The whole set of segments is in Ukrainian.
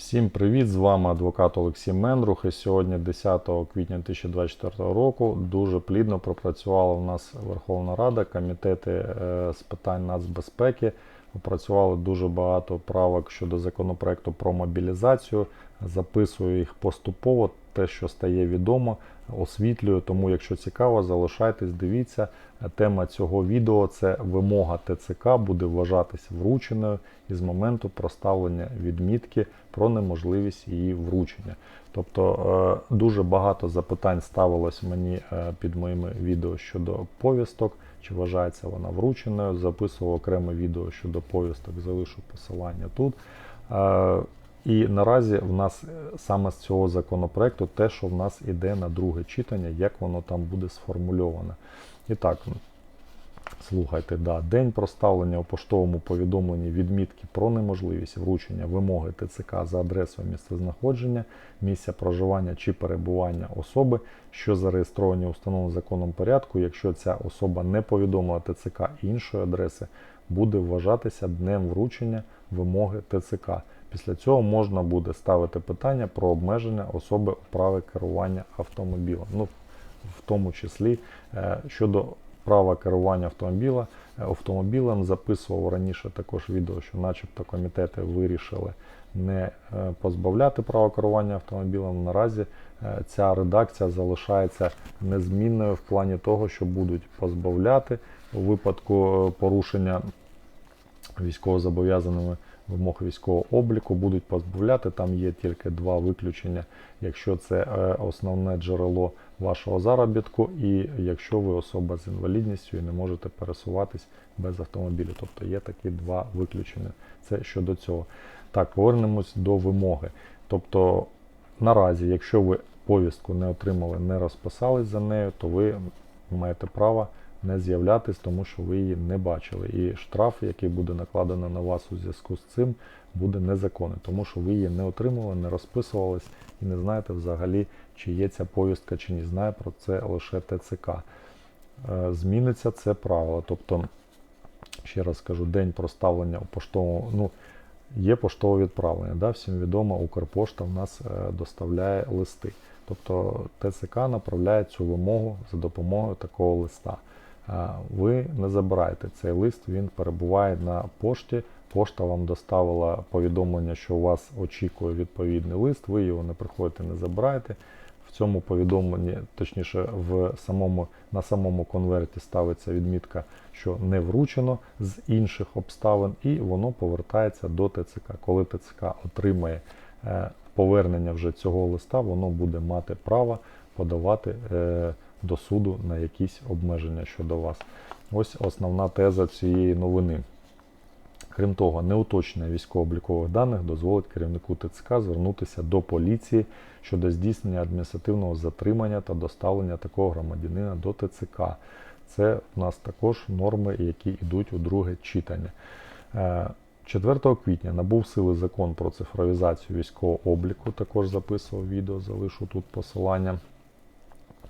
Всім привіт! З вами адвокат Олексій Мендрух. І сьогодні, 10 квітня 2024 року, дуже плідно пропрацювала в нас Верховна Рада, комітети е, з питань нацбезпеки. Опрацювали дуже багато правок щодо законопроекту про мобілізацію. Записую їх поступово, те, що стає відомо, освітлюю. Тому, якщо цікаво, залишайтесь, дивіться. Тема цього відео це вимога ТЦК буде вважатися врученою із моменту проставлення відмітки про неможливість її вручення. Тобто е, дуже багато запитань ставилось мені е, під моїми відео щодо повісток, чи вважається вона врученою. Записував окреме відео щодо повісток, залишу посилання тут. І наразі в нас е, саме з цього законопроекту те, що в нас іде на друге читання, як воно там буде сформульоване. І так, слухайте, да, день проставлення у поштовому повідомленні відмітки про неможливість вручення вимоги ТЦК за адресою місцезнаходження, місця проживання чи перебування особи, що зареєстровані у встановленому законом порядку, якщо ця особа не повідомила ТЦК іншої адреси, буде вважатися днем вручення вимоги ТЦК. Після цього можна буде ставити питання про обмеження особи у праві керування автомобілем. Ну, в тому числі е, щодо права керування автомобіля, е, автомобілем записував раніше також відео, що начебто комітети вирішили не е, позбавляти права керування автомобілем. Наразі ця редакція залишається незмінною в плані того, що будуть позбавляти у випадку порушення військовозобов'язаними вимог військового обліку будуть позбавляти. Там є тільки два виключення, якщо це е, основне джерело вашого заробітку, і якщо ви особа з інвалідністю і не можете пересуватись без автомобіля. Тобто є такі два виключення. Це щодо цього. Так, повернемось до вимоги. Тобто, наразі, якщо ви повістку не отримали, не розписались за нею, то ви маєте право не з'являтись, тому що ви її не бачили. І штраф, який буде накладено на вас у зв'язку з цим, буде незаконний, тому що ви її не отримали, не розписувались і не знаєте взагалі, чи є ця повістка, чи ні. Знає про це лише ТЦК. Е, Зміниться це правило. Тобто, ще раз скажу, день проставлення у поштовому. ну, Є поштове відправлення. Да? Всім відомо, Укрпошта в нас е, доставляє листи. Тобто ТЦК направляє цю вимогу за допомогою такого листа. Ви не забирайте цей лист, він перебуває на пошті. Пошта вам доставила повідомлення, що у вас очікує відповідний лист, ви його не приходите, не забираєте. В цьому повідомленні, точніше, в самому, на самому конверті ставиться відмітка, що не вручено з інших обставин, і воно повертається до ТЦК. Коли ТЦК отримає е, повернення вже цього листа, воно буде мати право подавати е, до суду на якісь обмеження щодо вас. Ось основна теза цієї новини. Крім того, неуточнення військово-облікових даних дозволить керівнику ТЦК звернутися до поліції щодо здійснення адміністративного затримання та доставлення такого громадянина до ТЦК. Це в нас також норми, які йдуть у друге читання. Е, 4 квітня набув сили закон про цифровізацію військового обліку. Також записував відео, залишу тут посилання,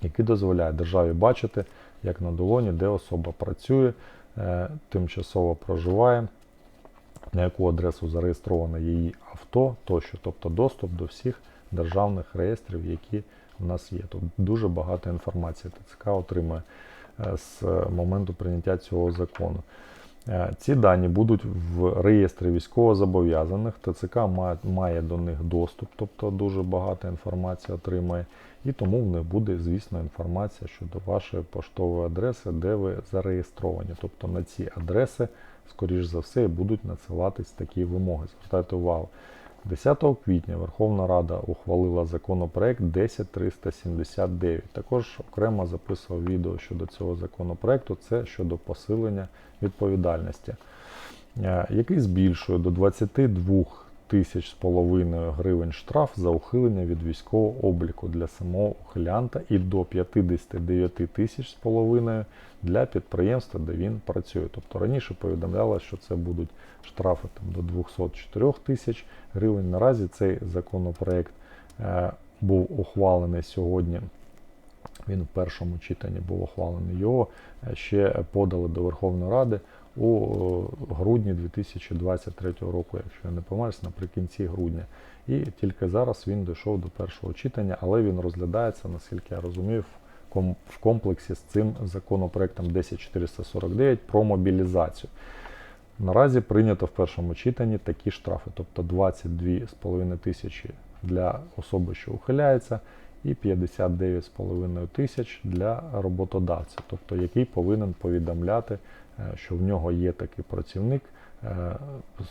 який дозволяє державі бачити, як на долоні, де особа працює, е, тимчасово проживає, на яку адресу зареєстроване її авто тощо, тобто доступ до всіх державних реєстрів, які в нас є. Тут дуже багато інформації ТЦК отримує е, з моменту прийняття цього закону. Е, Ці дані будуть в реєстрі військовозобов'язаних. ТЦК має, до них доступ, тобто дуже багато інформації отримає. І тому в них буде, звісно, інформація щодо вашої поштової адреси, де ви зареєстровані. Тобто на ці адреси, скоріш за все, будуть надсилатись такі вимоги. Звертайте увагу. 10 квітня Верховна Рада ухвалила законопроект 10379. Також окремо записував відео щодо цього законопроекту. Це щодо посилення відповідальності, е, який збільшує до 22 тисяч з половиною гривень штраф за ухилення від військового обліку для самого ухилянта і до 59 тисяч з половиною для підприємства, де він працює. Тобто раніше повідомлялося, що це будуть штрафи там, до 204 тисяч гривень. Наразі цей законопроект е, був ухвалений сьогодні. Він в першому читанні був ухвалений. Його е, ще подали до Верховної Ради у е, грудні 2023 року, якщо я не помиляюсь, наприкінці грудня. І тільки зараз він дійшов до першого читання, але він розглядається, наскільки я розумію, в комплексі з цим законопроектом 10449 про мобілізацію. Наразі прийнято в першому читанні такі штрафи, тобто 22,5 тисячі для особи, що ухиляється, і 59,5 тисяч для роботодавця, тобто який повинен повідомляти, е, що в нього є такий працівник, е,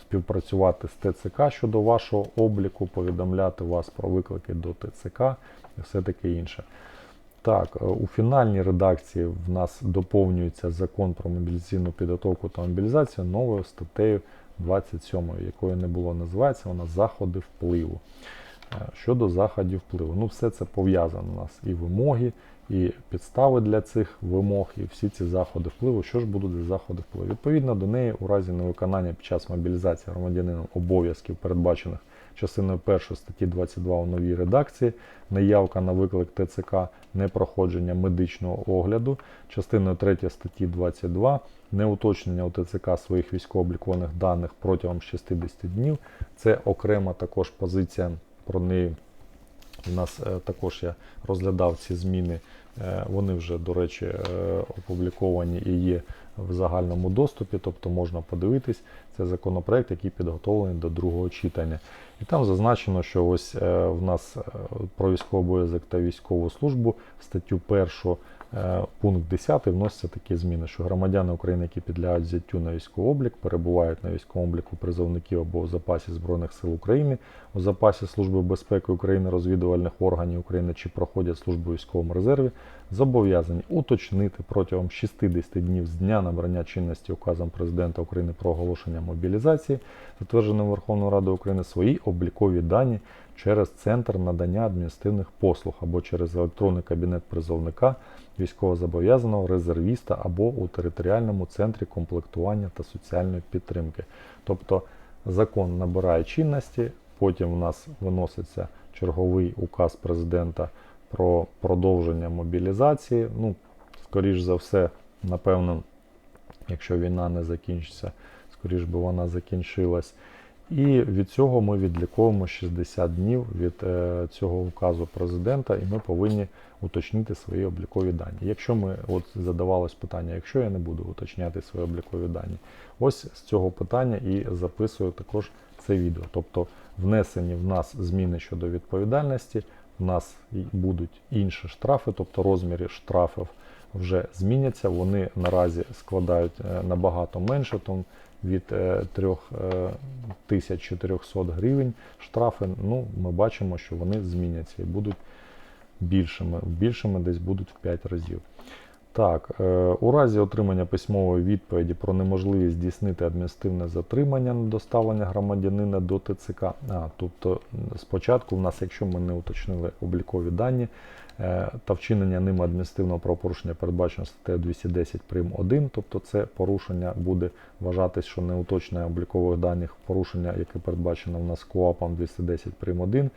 співпрацювати з ТЦК щодо вашого обліку, повідомляти вас про виклики до ТЦК і все таке інше. Так, е, у фінальній редакції в нас доповнюється закон про мобілізаційну підготовку та мобілізацію новою статтею 27, якої не було. Називається вона заходи впливу. Е, Щодо заходів впливу, ну все це пов'язано у нас і вимоги, і підстави для цих вимог, і всі ці заходи впливу. Що ж будуть за заходи впливу? Відповідно до неї, у разі невиконання під час мобілізації громадянином обов'язків, передбачених частиною 1 статті 22 у новій редакції, неявка на виклик ТЦК, непроходження медичного огляду, частиною 3 статті 22, неуточнення у ТЦК своїх військово-облікованих даних протягом 60 днів. Це окрема також позиція про неї. У нас е, також я розглядав ці зміни. Е, Вони вже, до речі, е, опубліковані і є в загальному доступі, тобто можна подивитись. Це законопроект, який підготовлений до другого читання. І там зазначено, що ось в нас про військовий обов'язок та військову службу статтю 1 е, пункт 10 вносяться такі зміни, що громадяни України, які підлягають взяттю на військовий облік, перебувають на військовому обліку призовників або в запасі Збройних сил України, у запасі Служби безпеки України, розвідувальних органів України чи проходять службу у військовому резерві, зобов'язані уточнити протягом 60 днів з дня набрання чинності указом президента України про оголошення мобілізації, затвердженим Верховною Радою України, свої облікові дані через центр надання адміністративних послуг або через електронний кабінет призовника, військовозобов'язаного, резервіста або у територіальному центрі комплектування та соціальної підтримки. Тобто закон набирає чинності, потім в нас виноситься черговий указ президента про продовження мобілізації. Ну, скоріш за все, напевно, якщо війна не закінчиться, скоріш би вона закінчилась. І від цього ми відліковуємо 60 днів від е, цього указу президента, і ми повинні уточнити свої облікові дані. Якщо ми от задавалось питання, якщо я не буду уточняти свої облікові дані, ось з цього питання і записую також це відео. Тобто внесені в нас зміни щодо відповідальності, в нас будуть інші штрафи, тобто розміри штрафів вже зміняться. Вони наразі складають е, набагато менше, там від е, 3400 гривень штрафи. Ну, ми бачимо, що вони зміняться і будуть більшими. Більшими десь будуть в 5 разів. Так, е, у разі отримання письмової відповіді про неможливість здійснити адміністративне затримання на доставлення громадянина до ТЦК. А, тобто спочатку в нас, якщо ми не уточнили облікові дані е, та вчинення ним адміністративного правопорушення передбачено статтею 210 прим. 1, тобто це порушення буде вважатись, що не уточнення облікових даних, порушення, яке передбачено в нас КОАПом 210 прим. 1,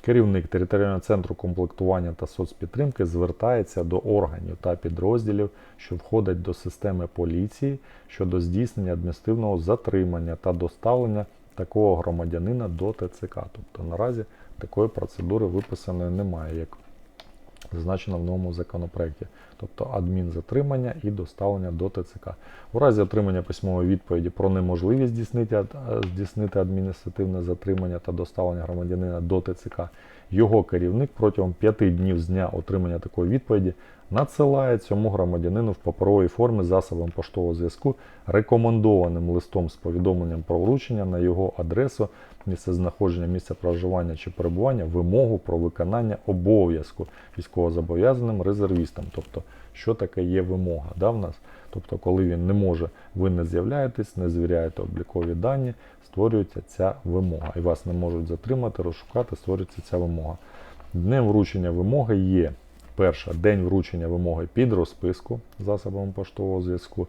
Керівник територіального центру комплектування та соцпідтримки звертається до органів та підрозділів, що входять до системи поліції щодо здійснення адміністративного затримання та доставлення такого громадянина до ТЦК. Тобто наразі такої процедури виписаної немає, як зазначено в новому законопроекті, тобто адмінзатримання і доставлення до ТЦК. У разі отримання письмової відповіді про неможливість здійснити, е, здійснити адміністративне затримання та доставлення громадянина до ТЦК, його керівник протягом 5 днів з дня отримання такої відповіді надсилає цьому громадянину в паперовій формі засобом поштового зв'язку рекомендованим листом з повідомленням про вручення на його адресу, місце знаходження, місце проживання чи перебування вимогу про виконання обов'язку військовозобов'язаним резервістам. Тобто, що таке є вимога да, в нас? Тобто, коли він не може, ви не з'являєтесь, не звіряєте облікові дані, створюється ця вимога. І вас не можуть затримати, розшукати, створюється ця вимога. Днем вручення вимоги є перше день вручення вимоги під розписку засобами поштового зв'язку.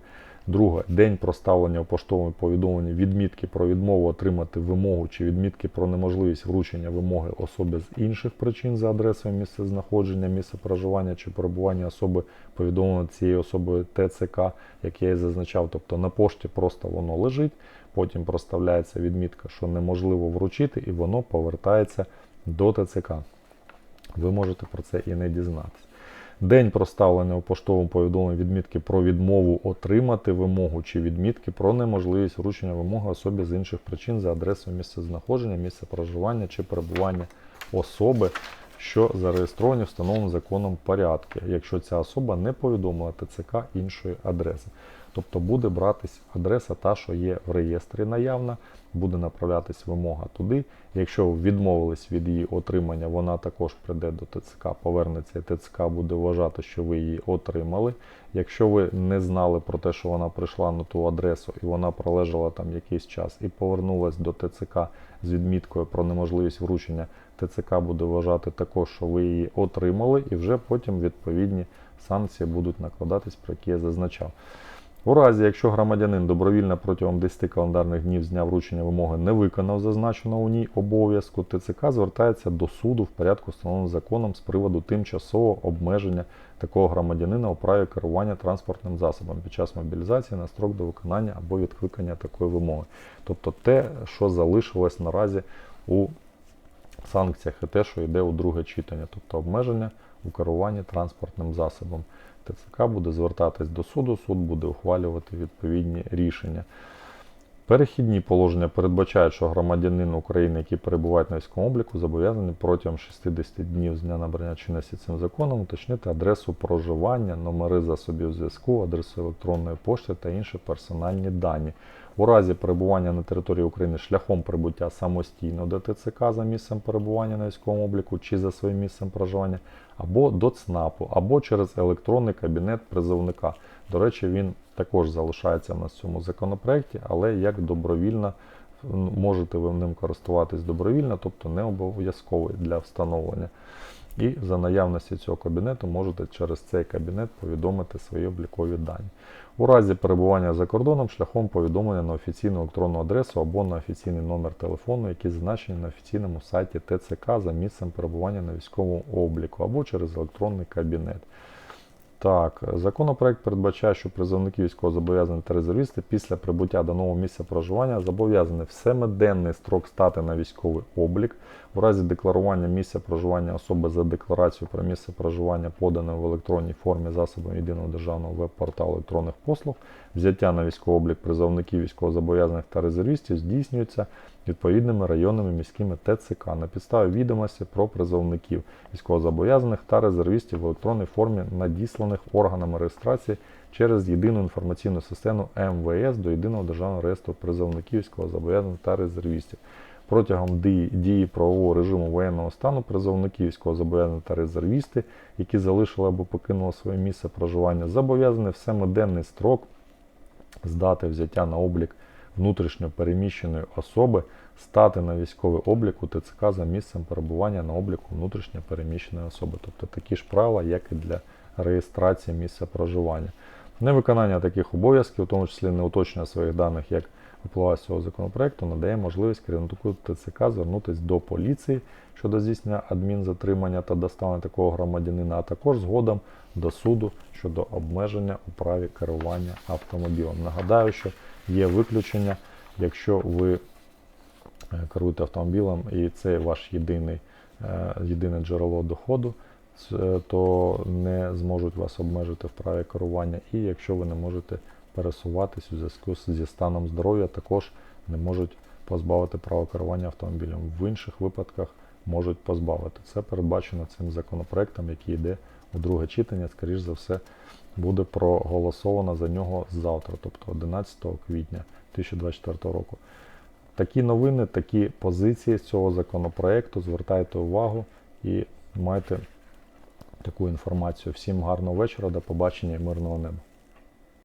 Друге, день проставлення у поштовому повідомленні відмітки про відмову отримати вимогу чи відмітки про неможливість вручення вимоги особі з інших причин за адресою місця знаходження, місце проживання чи перебування особи повідомлено цією особою ТЦК, як я і зазначав. Тобто на пошті просто воно лежить, потім проставляється відмітка, що неможливо вручити, і воно повертається до ТЦК. Ви можете про це і не дізнатися. День проставлення у поштовому повідомленні відмітки про відмову отримати вимогу чи відмітки про неможливість вручення вимоги особі з інших причин за адресою місцезнаходження, місце проживання чи перебування особи, що зареєстровані в встановленому законом порядку, якщо ця особа не повідомила ТЦК іншої адреси. Тобто буде братись адреса, та, що є в реєстрі наявна, буде направлятись вимога туди. Якщо ви відмовились від її отримання, вона також прийде до ТЦК, повернеться, і ТЦК буде вважати, що ви її отримали. Якщо ви не знали про те, що вона прийшла на ту адресу і вона пролежала там якийсь час і повернулась до ТЦК з відміткою про неможливість вручення, ТЦК буде вважати також, що ви її отримали, і вже потім відповідні санкції будуть накладатись, про які я зазначав. У разі, якщо громадянин добровільно протягом 10 календарних днів з дня вручення вимоги не виконав зазначеного у ній обов'язку, ТЦК звертається до суду в порядку встановленого законом з приводу тимчасового обмеження такого громадянина у праві керування транспортним засобом під час мобілізації на строк до виконання або відкликання такої вимоги. Тобто те, що залишилось наразі у санкціях, і те, що йде у друге читання, тобто обмеження у керуванні транспортним засобом. ТЦК буде звертатись до суду, суд буде ухвалювати відповідні рішення. Перехідні положення передбачають, що громадянин України, який перебуває на військовому обліку, зобов'язаний протягом 60 днів з дня набрання чинності цим законом уточнити адресу проживання, номери засобів зв'язку, адресу електронної пошти та інші персональні дані. У разі перебування на території України шляхом прибуття самостійно до ТЦК за місцем перебування на військовому обліку чи за своїм місцем проживання, або до ЦНАПу, або через електронний кабінет призовника. До речі, він також залишається в цьому законопроекті, але як добровільно можете ви ним користуватись добровільно, тобто не обов'язковий для встановлення. І за наявності цього кабінету можете через цей кабінет повідомити свої облікові дані. У разі перебування за кордоном шляхом повідомлення на офіційну електронну адресу або на офіційний номер телефону, які зазначені на офіційному сайті ТЦК за місцем перебування на військовому обліку, або через електронний кабінет. Так, законопроект передбачає, що призовники військовозобов'язані та резервісти після прибуття до нового місця проживання зобов'язані в семиденний строк стати на військовий облік. У разі декларування місця проживання особи за декларацією про місце проживання, поданою в електронній формі засобом єдиного державного веб-порталу електронних послуг, взяття на військовий облік призовників військовозобов'язаних та резервістів здійснюється відповідними районними міськими ТЦК на підставі відомості про призовників військовозобов'язаних та резервістів в електронній формі, надісланих органами реєстрації через єдину інформаційну систему МВС до єдиного державного реєстру призовників військовозобов'язаних та резервістів. Протягом дії, правового режиму воєнного стану призовники військовозобов'язані та резервісти, які залишили або покинули своє місце проживання, зобов'язані в семиденний строк з дати взяття на облік внутрішньо переміщеної особи стати на військовий облік у ТЦК за місцем перебування на обліку внутрішньо переміщеної особи. Тобто такі ж правила, як і для реєстрації місця проживання. Невиконання таких обов'язків, у тому числі не уточнення своїх даних, як випливає з цього законопроекту, надає можливість керівнику ТЦК звернутися до поліції щодо здійснення адмінзатримання та доставлення такого громадянина, а також згодом до суду щодо обмеження у праві керування автомобілем. Нагадаю, що є виключення, якщо ви е, керуєте автомобілем і це ваш єдиний, е, єдине джерело доходу, то не зможуть вас обмежити в праві керування. І якщо ви не можете пересуватись у зв'язку зі станом здоров'я, також не можуть позбавити права керування автомобілем. В інших випадках можуть позбавити. Це передбачено цим законопроектом, який йде у друге читання, скоріш за все, буде проголосовано за нього завтра, тобто 11 квітня 2024 року. Такі новини, такі позиції з цього законопроекту. Звертайте увагу і майте таку інформацію. Всім гарного вечора, до побачення і мирного неба.